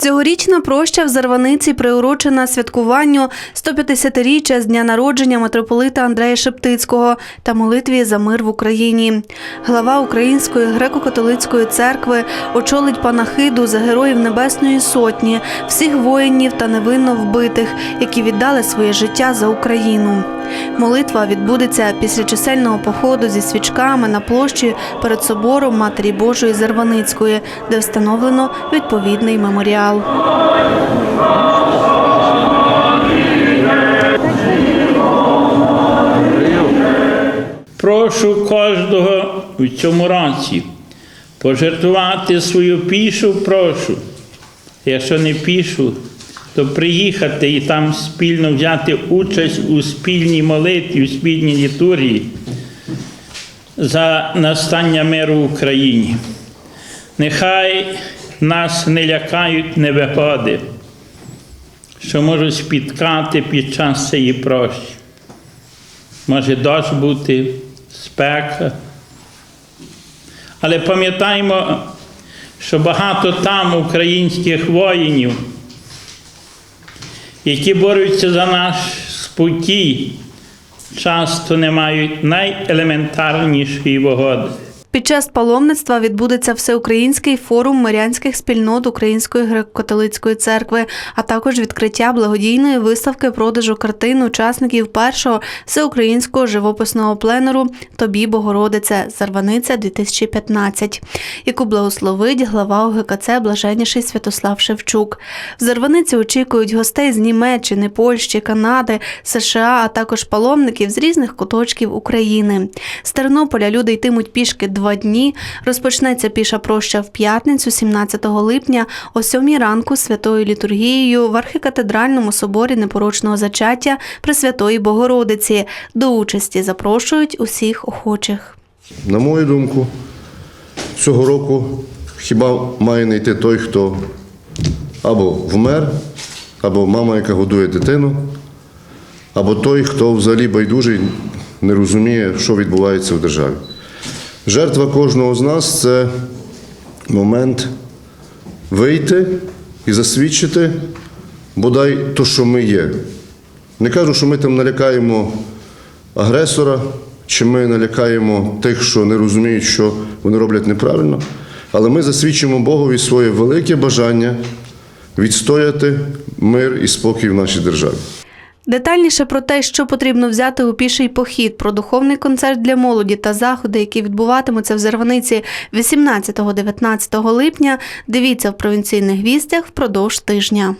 Цьогорічна проща в Зарваниці приурочена святкуванню 150-річчя з дня народження митрополита Андрея Шептицького та молитві за мир в Україні. Глава Української греко-католицької церкви очолить панахиду за героїв Небесної Сотні, всіх воїнів та невинно вбитих, які віддали своє життя за Україну. Молитва відбудеться після чисельного походу зі свічками на площі перед собором Матері Божої Зарваницької, де встановлено відповідний меморіал. Прошу кожного в цьому році пожертвувати свою пішу, прошу. Якщо не пішу, то приїхати і там спільно взяти участь у спільній молитві, у спільній літургії за настання миру в Україні. Нехай нас не лякають невигоди, що можуть спіткати під час цієї прощі. Може дощ бути, спека. Але пам'ятаємо, що багато там українських воїнів, які борються за наш спокій, часто не мають найелементарнішої вигоди. Під час паломництва відбудеться всеукраїнський форум мирянських спільнот Української греко-католицької церкви, а також відкриття благодійної виставки продажу картин учасників першого всеукраїнського живописного пленеру Тобі Богородице Зарваниця 2015, яку благословить глава ОГКЦ Блаженніший Святослав Шевчук. В Зарваниці очікують гостей з Німеччини, Польщі, Канади, США, а також паломників з різних куточків України. З Тернополя люди йтимуть пішки два дні. Розпочнеться піша проща в п'ятницю, 17 липня, о 7 ранку святою літургією в архікатедральному соборі непорочного зачаття Пресвятої Богородиці. До участі запрошують усіх охочих. На мою думку, цього року хіба має не йти той, хто або вмер, або мама, яка годує дитину, або той, хто взагалі байдужий, не розуміє, що відбувається в державі. Жертва кожного з нас це момент вийти і засвідчити бодай то, що ми є. Не кажу, що ми там налякаємо агресора, чи ми налякаємо тих, що не розуміють, що вони роблять неправильно, але ми засвідчимо Богові своє велике бажання відстояти мир і спокій в нашій державі. Детальніше про те, що потрібно взяти у піший похід, про духовний концерт для молоді та заходи, які відбуватимуться в Зарваниці 18-19 липня, дивіться в провінційних вістях впродовж тижня.